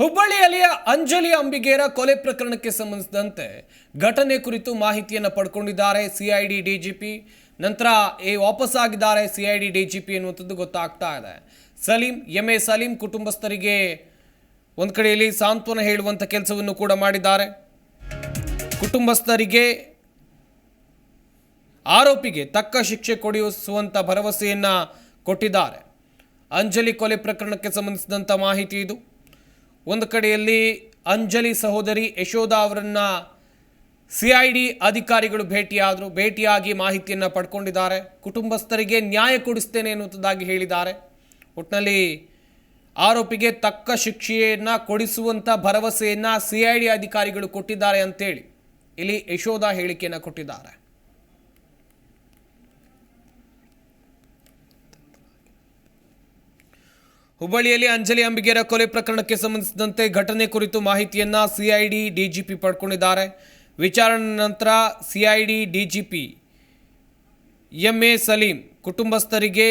ಹುಬ್ಬಳ್ಳಿಯಲ್ಲಿಯ ಅಂಜಲಿ ಅಂಬಿಗೇರ ಕೊಲೆ ಪ್ರಕರಣಕ್ಕೆ ಸಂಬಂಧಿಸಿದಂತೆ ಘಟನೆ ಕುರಿತು ಮಾಹಿತಿಯನ್ನು ಪಡ್ಕೊಂಡಿದ್ದಾರೆ ಸಿಐಡಿ ಡಿಜಿಪಿ ನಂತರ ಈ ವಾಪಸ್ ಆಗಿದ್ದಾರೆ ಸಿಐಡಿ ಡಿಜಿಪಿ ಎನ್ನುವಂಥದ್ದು ಗೊತ್ತಾಗ್ತಾ ಇದೆ. ಸಲೀಂ, ಎಂ ಎ ಸಲೀಂ ಕುಟುಂಬಸ್ಥರಿಗೆ ಒಂದು ಕಡೆಯಲ್ಲಿ ಸಾಂತ್ವನ ಹೇಳುವಂಥ ಕೆಲಸವನ್ನು ಕೂಡ ಮಾಡಿದ್ದಾರೆ. ಕುಟುಂಬಸ್ಥರಿಗೆ ಆರೋಪಿಗೆ ತಕ್ಕ ಶಿಕ್ಷೆ ಕೊಡಿಸುವಂಥ ಭರವಸೆಯನ್ನು ಕೊಟ್ಟಿದ್ದಾರೆ. ಅಂಜಲಿ ಕೊಲೆ ಪ್ರಕರಣಕ್ಕೆ ಸಂಬಂಧಿಸಿದಂಥ ಮಾಹಿತಿ ಇದು. ಒಂದು ಕಡೆಯಲ್ಲಿ ಅಂಜಲಿ ಸಹೋದರಿ ಯಶೋಧ ಅವರನ್ನು ಸಿ ಐ ಡಿ ಅಧಿಕಾರಿಗಳು ಭೇಟಿಯಾದರು, ಭೇಟಿಯಾಗಿ ಮಾಹಿತಿಯನ್ನು ಪಡ್ಕೊಂಡಿದ್ದಾರೆ. ಕುಟುಂಬಸ್ಥರಿಗೆ ನ್ಯಾಯ ಕೊಡಿಸ್ತೇನೆ ಎನ್ನುವುದಾಗಿ ಹೇಳಿದ್ದಾರೆ. ಒಟ್ಟಿನಲ್ಲಿ ಆರೋಪಿಗೆ ತಕ್ಕ ಶಿಕ್ಷೆಯನ್ನು ಕೊಡಿಸುವಂಥ ಭರವಸೆಯನ್ನು ಸಿ ಐ ಡಿ ಅಧಿಕಾರಿಗಳು ಕೊಟ್ಟಿದ್ದಾರೆ ಅಂತೇಳಿ ಇಲ್ಲಿ ಯಶೋಧ ಹೇಳಿಕೆಯನ್ನು ಕೊಟ್ಟಿದ್ದಾರೆ. ಹುಬ್ಬಳ್ಳಿಯಲ್ಲಿ ಅಂಜಲಿ ಅಂಬಿಗೇರ ಕೊಲೆ ಪ್ರಕರಣಕ್ಕೆ ಸಂಬಂಧಿಸಿದಂತೆ ಘಟನೆ ಕುರಿತು ಮಾಹಿತಿಯನ್ನ ಸಿಐಡಿ ಡಿಜಿಪಿ ಪಡ್ಕೊಂಡಿದ್ದಾರೆ. ವಿಚಾರಣೆ ನಂತರ CID DGP M A Saleem ಕುಟುಂಬಸ್ಥರಿಗೆ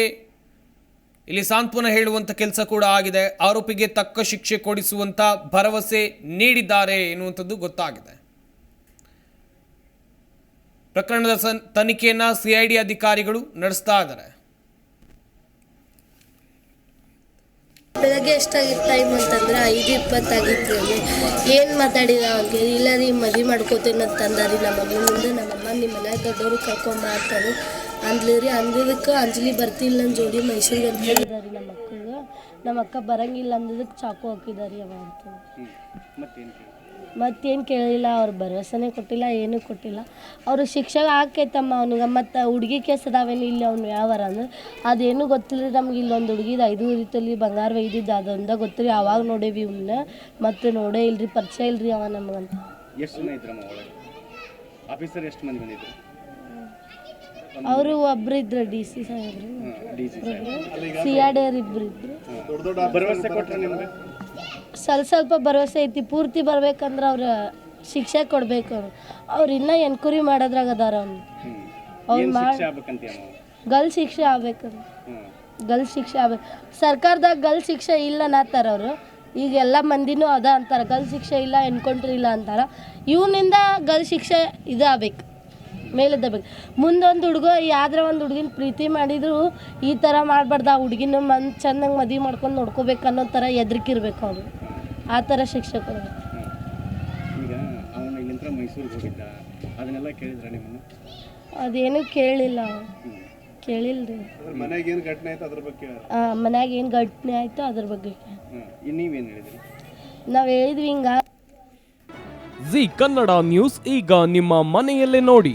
ಇಲ್ಲಿ ಸಾಂತ್ವನ ಹೇಳುವಂಥ ಕೆಲಸ ಕೂಡ ಆಗಿದೆ. ಆರೋಪಿಗೆ ತಕ್ಕ ಶಿಕ್ಷೆ ಕೊಡಿಸುವಂಥ ಭರವಸೆ ನೀಡಿದ್ದಾರೆ ಎನ್ನುವಂಥದ್ದು ಗೊತ್ತಾಗಿದೆ. ಪ್ರಕರಣದ ಸನ್, ತನಿಖೆಯನ್ನು ಸಿಐಡಿ ಅಧಿಕಾರಿಗಳು ನಡೆಸ್ತಾ ಇದ್ದಾರೆ. ಬೆಳಗ್ಗೆ ಎಷ್ಟಾಗಿತ್ತು ಟೈಮ್ ಅಂತಂದ್ರೆ ಐದು ಇಪ್ಪತ್ತಾಗಿತ್ತು ರೀ ಏನು ಮಾತಾಡಿದ ಅವ್ರಿಗೆ ಇಲ್ಲ ರೀ, ಮದುವೆ ಮಾಡ್ಕೋತೀನಿ ರೀ ನಮ್ಮ ಮಗಳ ಮುಂದೆ. ನಮ್ಮಮ್ಮ ನಿಮ್ಮ ಮನೆ ದೊಡ್ಡವರು ಕರ್ಕೊಂಬ ಅಂತಾರೆ ಅಂದ್ಲಿ ರೀ, ಅಂದಿದ್ದಕ್ಕೆ ಅಂಜಲಿ ಬರ್ತಿಲ್ಲ ನನ್ನ ಜೋಡಿ ಮೈಸೂರಿಗೆ ಅಂತ ಹೇಳಿದಾರಿ ನಮ್ಮ ಅಕ್ಕಗೆ ನಮ್ಮ ಅಕ್ಕ ಬರಂಗಿಲ್ಲ ಅಂದದಕ್ಕೆ ಚಾಕು ಹಾಕಿದಾರಿ ಅವ ಅಂತ. ಮತ್ತೇನು ಕೇಳಿಲ್ಲ ಅವ್ರು ಭರವಸೆನೇ ಕೊಟ್ಟಿಲ್ಲ ಏನೂ ಕೊಟ್ಟಿಲ್ಲ. ಅವರು ಶಿಕ್ಷಕ ಹಾಕೈತಮ್ಮ ಅವ್ನಿಗೆ. ಮತ್ತು ಹುಡುಗಿ ಕೇಸ್ ಅದಾವೇನು ಇಲ್ಲಿ ಅವ್ನು ಯಾವಾರ ಅಂದ್ರೆ? ಅದೇನು ಗೊತ್ತಿಲ್ಲ ನಮ್ಗೆ. ಇಲ್ಲೊಂದು ಹುಡುಗಿದ ಐದು ರೀತಿಯಲ್ಲಿ ಬಂಗಾರ ಒಯ್ದಿದ್ದು. ಅದೊಂದ ಗೊತ್ತಿರಿ ಅವಾಗ ನೋಡೇವಿ ಇವನ್ನ ಮತ್ತೆ ನೋಡೇ ಇಲ್ರಿ ಪರಿಚಯ ಇಲ್ರಿ ಅವ ನಮಗಂತ. ಎಷ್ಟು ಜನ ಇದ್ರಮ್ಮ ಆಫೀಸರ್ ಎಷ್ಟು ಮಂದಿ ಬಂದಿದ್ರು? ಅವರು ಒಬ್ರು ಇದ್ರು ಡಿ ಸಿ ಸಾಹೇಬ್ರು ಸಿ ಆರ್ ಡಿ ಇಬ್ರು ಇದ್ರು. ಭರವಸೆ ಕೊಟ್ರೆ ನಿಮ್ಗೆ? ಸ್ವಲ್ಪ ಸ್ವಲ್ಪ ಭರವಸೆ ಐತಿ ಪೂರ್ತಿ ಬರ್ಬೇಕಂದ್ರೆ ಅವ್ರ ಶಿಕ್ಷೆ ಕೊಡ್ಬೇಕು ಅವ್ರು. ಅವ್ರು ಇನ್ನೂ ಎನ್ಕ್ವರಿ ಮಾಡೋದ್ರಾಗ ಅದಾರ ಅವ್ನು ಅವ್ರು ಮಾಡಿ ಗಲ್ ಶಿಕ್ಷೆ ಆಗ್ಬೇಕಂತ. ಗಲ್ ಶಿಕ್ಷೆ ಆಗ್ಬೇಕು. ಸರ್ಕಾರದಾಗ ಗಲ್ ಶಿಕ್ಷೆ ಇಲ್ಲ ಅನ್ನತ್ತಾರ ಅವರು. ಈಗ ಎಲ್ಲ ಮಂದಿನೂ ಅದ ಅಂತಾರೆ. ಗಲ್ ಶಿಕ್ಷೆ ಇಲ್ಲ ಎನ್ಕೌಂಟ್ರ್ ಇಲ್ಲ ಅಂತಾರ. ಇವನಿಂದ ಗಲ್ ಶಿಕ್ಷೆ ಇದು ಮೇಲೆದ್ದಬೇಕು. ಮುಂದೊಂದು ಹುಡುಗ ಯಾವ್ದಾರ ಒಂದು ಹುಡುಗಿನ ಪ್ರೀತಿ ಮಾಡಿದ್ರು ಈ ಥರ ಮಾಡಬಾರ್ದು ಆ ಹುಡುಗಿನ ಮನ್ ಚೆನ್ನಾಗಿ ಮದುವೆ ಮಾಡ್ಕೊಂಡು ನೋಡ್ಕೋಬೇಕು ಅನ್ನೋ ಥರ ಎದ್ರಿಕಿರ್ಬೇಕು ಅವರು. ಆ ಥರ ಶಿಕ್ಷಕರು. ಅದೇನು ಕೇಳಿಲ್ಲ ಕೇಳಿಲ್ರಿ ಹ್ಞೂ ಕೇಳಿಲ್ಲ ರೀ ಮನೆಗೆ ಏನು ಘಟನೆ ಆಯ್ತು ಅದ್ರ ಬಗ್ಗೆ ಮನ್ಯಾಗ ಏನು ಘಟನೆ ಆಯಿತು ಅದ್ರ ಬಗ್ಗೆ ನೀವೇನು ಹೇಳಿದ್ರಿ? ನಾವು ಹೇಳಿದ್ವಿ ಹಿಂಗ. ಜಿ ಕನ್ನಡ ನ್ಯೂಸ್ ಈಗ ನಿಮ್ಮ ಮನೆಯಲ್ಲೇ ನೋಡಿ.